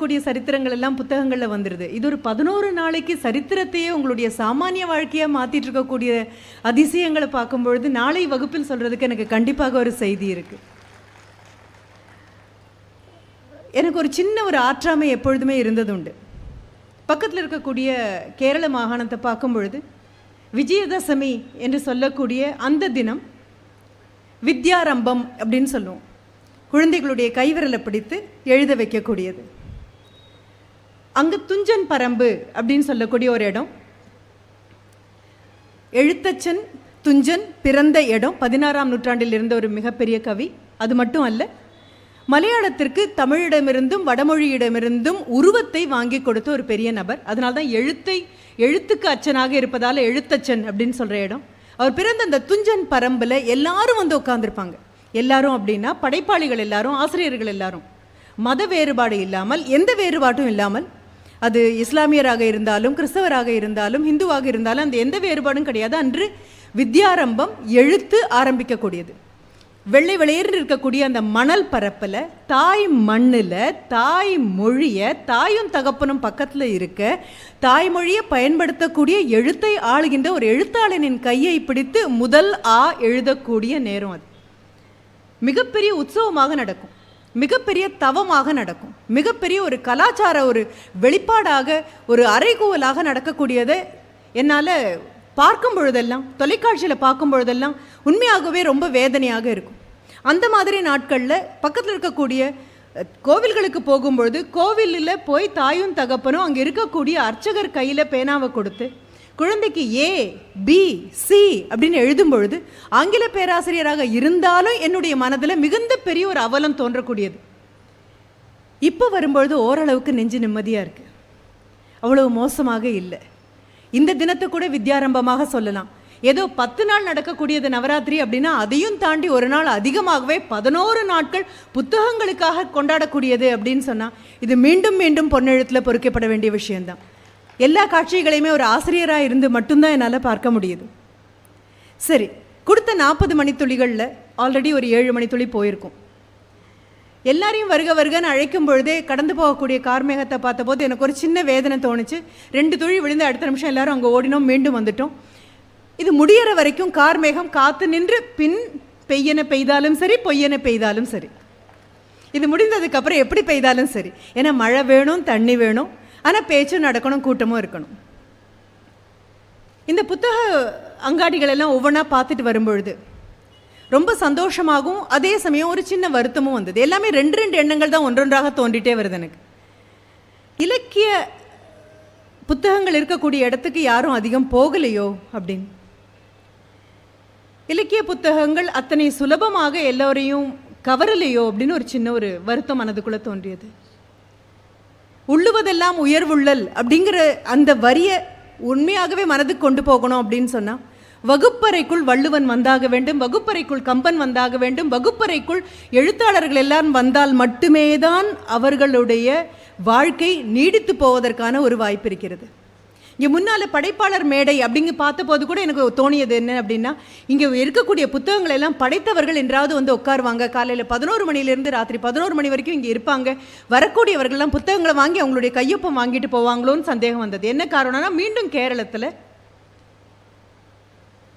கூடிய சரித்திரங்கள் எல்லாம் புத்தகங்களில் வந்துடுது இது ஒரு பதினோரு நாளைக்கு சரித்திரத்தையே உங்களுடைய சாமானிய வாழ்க்கையாக மாற்றிட்டு இருக்கக்கூடிய அதிசயங்களை பார்க்கும்பொழுது நாளை வகுப்பில் சொல்கிறதுக்கு எனக்கு கண்டிப்பாக ஒரு செய்தி இருக்குது எனக்கு ஒரு சின்ன ஒரு ஆற்றாமை எப்பொழுதுமே இருந்தது உண்டு பக்கத்தில் இருக்கக்கூடிய கேரள மாகாணத்தை பார்க்கும் பொழுது விஜயதசமி என்று சொல்லக்கூடிய அந்த தினம் வித்யாரம்பம் அப்படின்னு சொல்லுவோம். குழந்தைகளுடைய கைவிரலை பிடித்து எழுத வைக்கக்கூடியது. அங்கே துஞ்சன் பரம்பு அப்படின்னு சொல்லக்கூடிய ஒரு இடம். எழுத்தச்சன் துஞ்சன் பிறந்த இடம். பதினாறாம் நூற்றாண்டில் இருந்த ஒரு மிகப்பெரிய கவி. அது மட்டும் அல்ல மலையாளத்திற்கு தமிழிடமிருந்தும் வடமொழியிடமிருந்தும் உருவத்தை வாங்கி கொடுத்த ஒரு பெரிய நபர். அதனால தான் எழுத்தை எழுத்துக்கு அச்சனாக இருப்பதால் எழுத்தச்சன் அப்படின்னு சொல்கிற இடம். அவர் பிறந்த அந்த துஞ்சன் பரம்பில் எல்லாரும் வந்து உட்காந்துருப்பாங்க எல்லாரும் அப்படின்னா படைப்பாளிகள் எல்லாரும் ஆசிரியர்கள் எல்லாரும். மத வேறுபாடு இல்லாமல் எந்த வேறுபாட்டும் இல்லாமல் அது இஸ்லாமியராக இருந்தாலும் கிறிஸ்தவராக இருந்தாலும் ஹிந்துவாக இருந்தாலும் அந்த எந்த வேறுபாடும் கிடையாது. அன்று வித்யாரம்பம் எழுத்து ஆரம்பிக்கக்கூடியது. வெள்ளை வெளியேறு இருக்கக்கூடிய அந்த மணல் பரப்பில் தாய் மண்ணில் தாய் மொழியை தாயும் தகப்பனும் பக்கத்தில் இருக்க தாய்மொழியை பயன்படுத்தக்கூடிய எழுத்தை ஆளுகின்ற ஒரு எழுத்தாளனின் கையை பிடித்து முதல் ஆ எழுதக்கூடிய நேரம் அது. மிகப்பெரிய உற்சவமாக நடக்கும். மிகப்பெரிய தவமாக நடக்கும். மிகப்பெரிய ஒரு கலாச்சார ஒரு வெளிப்பாடாக ஒரு அறைகூவலாக நடக்கக்கூடியதை என்னால் பார்க்கும் பொழுதெல்லாம் தொலைக்காட்சியில் பார்க்கும் பொழுதெல்லாம் உண்மையாகவே ரொம்ப வேதனையாக இருக்கும். அந்த மாதிரி நாட்களில் பக்கத்தில் இருக்கக்கூடிய கோவில்களுக்கு போகும்பொழுது கோவிலில் போய் தாயும் தகப்பனும் அங்கே இருக்கக்கூடிய அர்ச்சகர் கையில் பேனாவை கொடுத்து குழந்தைக்கு ஏ பி சி அப்படின்னு எழுதும் பொழுது ஆங்கில பேராசிரியராக இருந்தாலும் என்னுடைய மனதில் மிகுந்த பெரிய ஒரு அவலம் தோன்றக்கூடியது. இப்போ வரும்பொழுது ஓரளவுக்கு நெஞ்சு நிம்மதியாக இருக்குது அவ்வளவு மோசமாக இல்லை. இந்த தினத்தை கூட வித்யாரம்பமாக சொல்லலாம். ஏதோ பத்து நாள் நடக்கக்கூடியது நவராத்திரி அப்படின்னா அதையும் தாண்டி ஒரு நாள் அதிகமாகவே பதினோரு நாட்கள் புத்தகங்களுக்காக கொண்டாடக்கூடியது அப்படின்னு சொன்னால் இது மீண்டும் மீண்டும் பொன்னெழுத்தில் பொறிக்கப்பட வேண்டிய விஷயம்தான். எல்லா காட்சிகளையுமே ஒரு ஆசிரியராக இருந்து மட்டும்தான் என்னால் பார்க்க முடியுது. சரி கொடுத்த நாற்பது மணித்துளிகளில் ஆல்ரெடி ஒரு ஏழு மணித்துளி போயிருக்கும். எல்லாரையும் வருக வருகன்னு அழைக்கும் பொழுதே கடந்து போகக்கூடிய கார்மேகத்தை பார்த்தபோது எனக்கு ஒரு சின்ன வேதனை தோணுச்சு. ரெண்டு துளி விழுந்து அடுத்த நிமிஷம் எல்லாரும் அங்கே ஓடினோம் மீண்டும் வந்துட்டோம். இது முடியற வரைக்கும் கார்மேகம் காத்து நின்று பின் பெய்யன பெய்தாலும் சரி பொய்யன பெய்தாலும் சரி. இது முடிந்ததுக்கப்புறம் எப்படி பெய்தாலும் சரி. ஏன்னா மழை வேணும் தண்ணி வேணும். ஆனால் பேச்சும் நடக்கணும் கூட்டமும் இருக்கணும். இந்த புத்தக அங்காடிகள் எல்லாம் ஒவ்வொன்றா பார்த்துட்டு வரும்பொழுது ரொம்ப சந்தோஷமாகவும் அதே சமயம் ஒரு சின்ன வருத்தமும் வந்தது. எல்லாமே ரெண்டு ரெண்டு எண்ணங்கள் தான் ஒன்றொன்றாக தோண்டிட்டே வருது எனக்கு. இலக்கிய புத்தகங்கள் இருக்கக்கூடிய இடத்துக்கு யாரும் அதிகம் போகலையோ அப்படின்னு. இலக்கிய புத்தகங்கள் அத்தனை சுலபமாக எல்லோரையும் கவரலையோ அப்படின்னு ஒரு சின்ன ஒரு வருத்தம் மனதுக்குள்ளே தோன்றியது. உள்ளுவதெல்லாம் உயர்வுள்ளல் அப்படிங்கிற அந்த வரியை உண்மையாகவே மனதுக்கு கொண்டு போகணும் அப்படின்னு சொன்னால் வகுப்பறைக்குள் வள்ளுவன் வந்தாக வேண்டும் வகுப்பறைக்குள் கம்பன் வந்தாக வேண்டும் வகுப்பறைக்குள் எழுத்தாளர்கள் எல்லாம் வந்தால் மட்டுமே தான் அவர்களுடைய வாழ்க்கை நீடித்து போவதற்கான ஒரு வாய்ப்பு இருக்கிறது. இங்கே முன்னால் படைப்பாளர் மேடை அப்படிங்க பார்த்தபோது கூட எனக்கு தோணியது என்ன அப்படின்னா இங்கே இருக்கக்கூடிய புத்தகங்கள் எல்லாம் படைத்தவர்கள் என்றாவது வந்து உட்காருவாங்க. காலையில் பதினோரு மணிலேருந்து ராத்திரி பதினோரு மணி வரைக்கும் இங்கே இருப்பாங்க. வரக்கூடியவர்கள்லாம் புத்தகங்களை வாங்கி அவங்களுடைய கையொப்பம் வாங்கிட்டு போவாங்களோன்னு சந்தேகம் வந்தது. என்ன காரணம்னா மீண்டும் கேரளத்தில்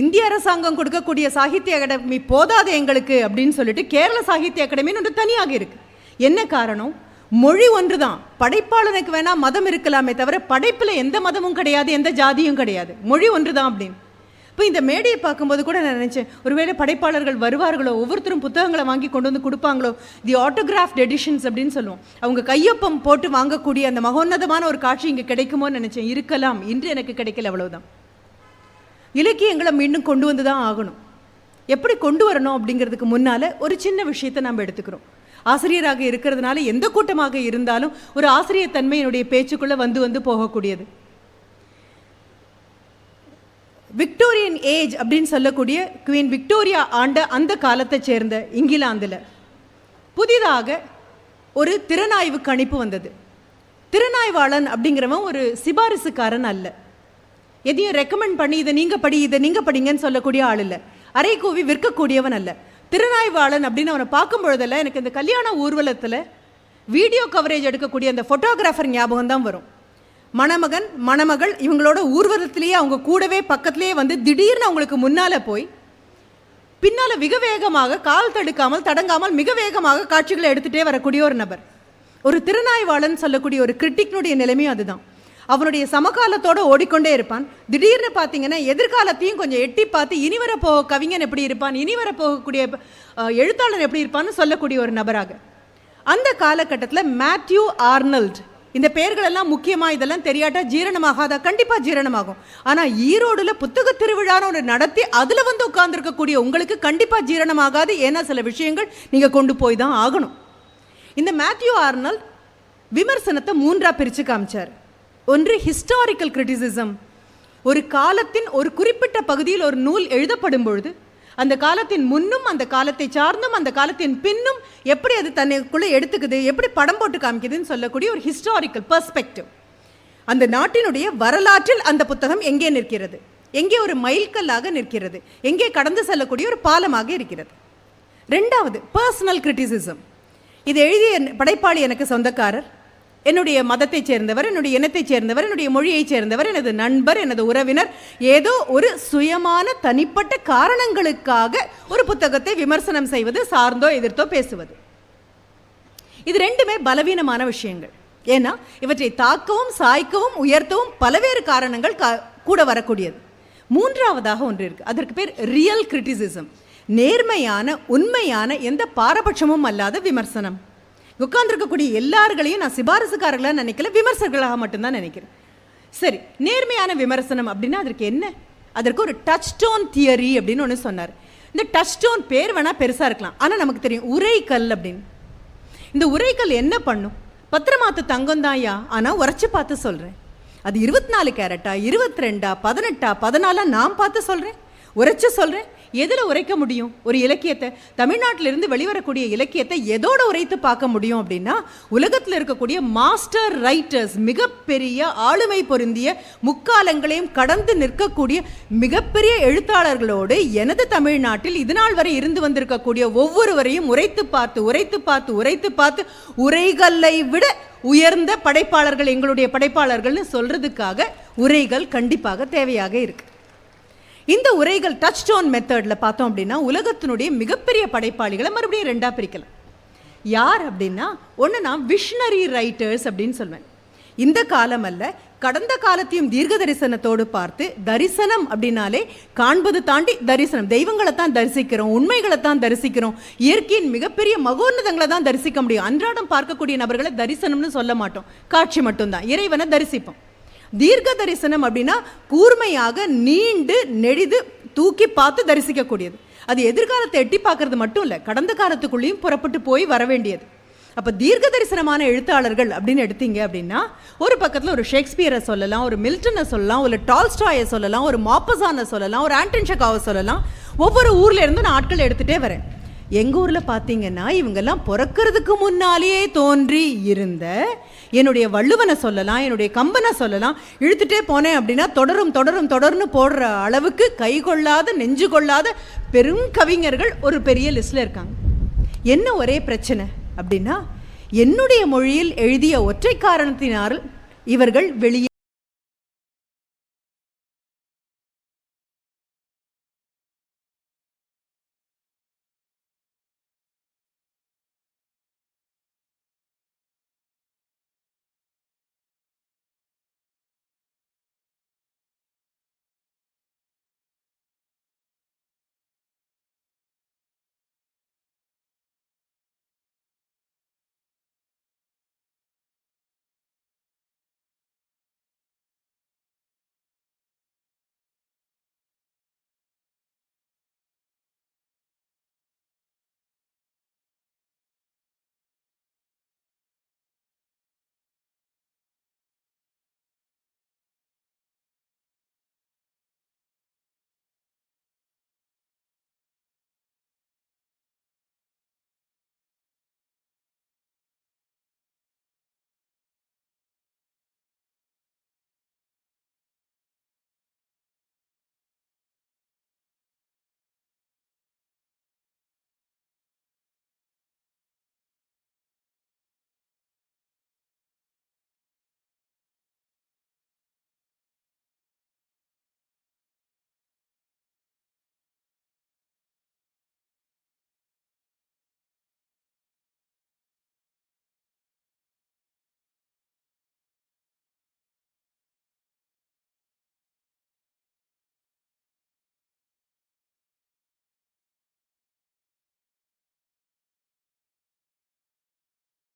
இந்திய அரசாங்கம் கொடுக்கக்கூடிய சாகித்ய அகாடமி போதாது எங்களுக்கு அப்படின்னு சொல்லிட்டு கேரள சாகித்ய அகாடமின்னு ஒன்று தனியாக இருக்குது என்ன காரணம்? மொழி ஒன்று தான் படைப்பாளனுக்கு வேணால் மதம் இருக்கலாமே தவிர படைப்பில் எந்த மதமும் கிடையாது எந்த ஜாதியும் கிடையாது. மொழி ஒன்று தான் அப்படின்னு. இப்போ இந்த மேடையை பார்க்கும்போது கூட நான் நினச்சேன் ஒருவேளை படைப்பாளர்கள் வருவார்களோ ஒவ்வொருத்தரும் புத்தகங்களை வாங்கி கொண்டு வந்து கொடுப்பாங்களோ தி ஆட்டோகிராஃப்ட் எடிஷன்ஸ் அப்படின்னு சொல்லுவோம். அவங்க கையொப்பம் போட்டு வாங்கக்கூடிய அந்த மகோன்னதமான ஒரு காட்சி இங்கே கிடைக்குமோன்னு நினச்சேன். இருக்கலாம். இன்று எனக்கு கிடைக்கல அவ்வளோதான் இலக்கியங்களை மீண்டும் கொண்டு வந்து தான் ஆகணும். எப்படி கொண்டு வரணும் அப்படிங்கிறதுக்கு முன்னால் ஒரு சின்ன விஷயத்தை நம்ம எடுத்துக்கிறோம். ஆசிரியராக இருக்கிறதுனால எந்த கூட்டமாக இருந்தாலும் ஒரு ஆசிரியர் தன்மை என்னுடைய பேச்சுக்குள்ளே வந்து வந்து போகக்கூடியது. விக்டோரியன் ஏஜ் அப்படின்னு சொல்லக்கூடிய குவீன் விக்டோரியா ஆண்ட அந்த காலத்தை சேர்ந்த இங்கிலாந்தில் புதிதாக ஒரு திறனாய்வு கணிப்பு வந்தது. திறனாய்வாளன் அப்படிங்கிறவன் ஒரு சிபாரிசுக்காரன் அல்ல. எதையும் ரெக்கமெண்ட் பண்ணி இதை நீங்க படி இதை நீங்க படிங்கன்னு சொல்லக்கூடிய ஆள் இல்லை. அரை கூவி விற்கக்கூடியவன் அல்ல. திருநாய்வாளன் அப்படின்னு அவனை பார்க்கும் பொழுதெல்லாம் எனக்கு இந்த கல்யாண ஊர்வலத்தில் வீடியோ கவரேஜ் எடுக்கக்கூடிய அந்த ஃபோட்டோகிராஃபர் ஞாபகம் தான் வரும். மணமகன் மணமகள் இவங்களோட ஊர்வலத்திலேயே அவங்க கூடவே பக்கத்துலேயே வந்து திடீர்னு அவங்களுக்கு முன்னால் போய் பின்னால் மிக வேகமாக கால் தடுக்காமல் தடங்காமல் மிக வேகமாக காட்சிகளை எடுத்துகிட்டே வரக்கூடிய ஒரு நபர். ஒரு திருநாய்வாளன் சொல்லக்கூடிய ஒரு கிரிட்டிக்னுடைய நிலைமையும் அதுதான். அவனுடைய சமகாலத்தோடு ஓடிக்கொண்டே இருப்பான். திடீர்னு பார்த்தீங்கன்னா எதிர்காலத்தையும் கொஞ்சம் எட்டி பார்த்து இனி வரப்போக கவிஞன் எப்படி இருப்பான்? இனி வரப்போகக்கூடிய எழுத்தாளர் எப்படி இருப்பான்னு சொல்லக்கூடிய ஒரு நபராக. அந்த காலகட்டத்தில் மேத்யூ ஆர்னல்ட் இந்த பெயர்களெல்லாம் முக்கியமாக இதெல்லாம் தெரியாட்டா ஜீரணமாகாதா? கண்டிப்பாக ஜீரணமாகும். ஆனால் ஈரோடில் புத்தக திருவிழான்னு ஒன்று நடத்தி அதில் வந்து உட்கார்ந்துருக்கக்கூடிய உங்களுக்கு கண்டிப்பாக ஜீரணமாகாது. ஏன்னா சில விஷயங்கள் நீங்கள் கொண்டு போய் தான் ஆகணும். இந்த மேத்யூ ஆர்னல்ட் விமர்சனத்தை மூன்றாக பிரித்து காமிச்சார். ஒன்று ஹிஸ்டாரிக்கல் கிரிட்டிசிசம் ஒரு காலத்தின் ஒரு குறிப்பிட்ட பகுதியில் ஒரு நூல் எழுதப்படும் பொழுது அந்த காலத்தின் முன்னும் அந்த காலத்தை சார்ந்தும் அந்த காலத்தின் பின்னும் எப்படி அது தன்னைக்குள்ளே எடுத்துக்குது எப்படி படம் போட்டு காமிக்குதுன்னு சொல்லக்கூடிய ஒரு ஹிஸ்டாரிக்கல் பர்ஸ்பெக்டிவ் அந்த நாட்டினுடைய வரலாற்றில் அந்த புத்தகம் எங்கே நிற்கிறது? எங்கே ஒரு மைல்கல்லாக நிற்கிறது? எங்கே கடந்து செல்லக்கூடிய ஒரு பாலமாக இருக்கிறது? ரெண்டாவது பர்சனல் கிரிட்டிசிசம் இது எழுதிய படைப்பாளி எனக்கு சொந்தக்காரர். என்னுடைய மதத்தைச் சேர்ந்தவர் என்னுடைய இனத்தைச் சேர்ந்தவர் என்னுடைய மொழியைச் சேர்ந்தவர் எனது நண்பர் எனது உறவினர் ஏதோ ஒரு சுயமான தனிப்பட்ட காரணங்களுக்காக ஒரு புத்தகத்தை விமர்சனம் செய்வது சார்ந்தோ எதிர்த்தோ பேசுவது. இது ரெண்டுமே பலவீனமான விஷயங்கள். ஏன்னா இவற்றை தாக்கவும் சாய்க்கவும் உயர்த்தவும் பலவேறு காரணங்கள் கூட வரக்கூடியது. மூன்றாவதாக ஒன்று இருக்குது அதற்கு பேர் ரியல் கிரிட்டிசிசம் நேர்மையான உண்மையான எந்த பாரபட்சமும் அல்லாத விமர்சனம். உட்கார்ந்துருக்கக்கூடிய எல்லார்களையும் நான் சிபாரசுக்காரர்களாக நினைக்கல விமர்சகர்களாக மட்டும்தான் நினைக்கிறேன். சரி நேர்மையான விமர்சனம் அப்படின்னா அதற்கு என்ன? அதற்கு ஒரு டச் ஸ்டோன் தியரி அப்படின்னு ஒன்று சொன்னார். இந்த டச் ஸ்டோன் பேர் வேணால் பெருசாக இருக்கலாம். ஆனால் நமக்கு தெரியும் உரைக்கல் அப்படின்னு. இந்த உரைக்கல் என்ன பண்ணும்? பத்திரமாத்து தங்கம் தான்யா? ஆனால் உரைச்சி பார்த்து சொல்கிறேன் அது இருபத்தி நாலு கேரட்டா இருபத்தி ரெண்டா பதினெட்டா பதினாலா நான் பார்த்து சொல்கிறேன் உரைச்சி சொல்கிறேன் எதில் உரைக்க முடியும்? ஒரு இலக்கியத்தை. தமிழ்நாட்டிலிருந்து வெளிவரக்கூடிய இலக்கியத்தை எதோடு உரைத்து பார்க்க முடியும் அப்படின்னா உலகத்தில் இருக்கக்கூடிய மாஸ்டர் ரைட்டர்ஸ் மிகப்பெரிய ஆளுமை பொருந்திய முக்காலங்களையும் கடந்து நிற்கக்கூடிய மிகப்பெரிய எழுத்தாளர்களோடு எனது தமிழ்நாட்டில் இதுநாள் வரை இருந்து வந்திருக்கக்கூடிய ஒவ்வொருவரையும் உரைத்து பார்த்து உரைத்து பார்த்து உரைத்து பார்த்து உரைகளை விட உயர்ந்த படைப்பாளர்கள் எங்களுடைய படைப்பாளர்கள்னு சொல்றதுக்காக உரைகள் கண்டிப்பாக தேவையாக இருக்கு. இந்த உரைகள் டச் ஸ்டோன் மெத்தடில் பார்த்தோம் அப்படின்னா உலகத்தினுடைய மிகப்பெரிய படைப்பாளிகளை மறுபடியும் ரெண்டா பிரிக்கலாம். யார் அப்படின்னா ஒன்று நான் விஷனரி ரைட்டர்ஸ் அப்படின்னு சொல்வேன். இந்த காலம் அல்ல கடந்த காலத்தையும் தீர்க்க தரிசனத்தோடு பார்த்து தரிசனம் அப்படின்னாலே காண்பது தாண்டி தரிசனம். தெய்வங்களை தான் தரிசிக்கிறோம் உண்மைகளை தான் தரிசிக்கிறோம். இயற்கையின் மிகப்பெரிய மகோன்னதங்களை தான் தரிசிக்க முடியும். அன்றாடம் பார்க்கக்கூடிய நபர்களை தரிசனம்னு சொல்ல மாட்டோம். காட்சி மட்டும்தான். இறைவனை தரிசிப்போம். தீர்க்க தரிசனம் அப்படின்னா கூர்மையாக நீண்டு நெடிது தூக்கி பார்த்து தரிசிக்கக்கூடியது. அது எதிர்காலத்தை எட்டி பார்க்கறது மட்டும் இல்லை கடந்த காலத்துக்குள்ளேயும் புறப்பட்டு போய் வர வேண்டியது. அப்போ தீர்க்க தரிசனமான எழுத்தாளர்கள் அப்படின்னு எடுத்தீங்க அப்படின்னா ஒரு பக்கத்தில் ஒரு ஷேக்ஸ்பியரை சொல்லலாம் ஒரு மில்டனை சொல்லலாம் ஒரு டால்ஸ்டாயை சொல்லலாம் ஒரு மாப்பசானை சொல்லலாம் ஒரு ஆண்டன் ஷக்காவை சொல்லலாம். ஒவ்வொரு ஊர்லேருந்து நான் ஆட்கள் எடுத்துகிட்டே வரேன். எங்கள் ஊரில் பார்த்தீங்கன்னா இவங்கெல்லாம் பிறக்கிறதுக்கு முன்னாலேயே தோன்றி இருந்த என்னுடைய வள்ளுவனை சொல்லலாம் என்னுடைய கம்பனை சொல்லலாம் இழுத்துட்டே போனேன் அப்படின்னா தொடரும் தொடரும் தொடர்னு போடுற அளவுக்கு கை கொள்ளாத நெஞ்சு கொள்ளாத பெரும் கவிஞர்கள் ஒரு பெரிய லிஸ்ட்டில் இருக்காங்க. என்ன ஒரே பிரச்சனை அப்படின்னா என்னுடைய மொழியில் எழுதிய ஒற்றை காரணத்தினால் இவர்கள் வெளியே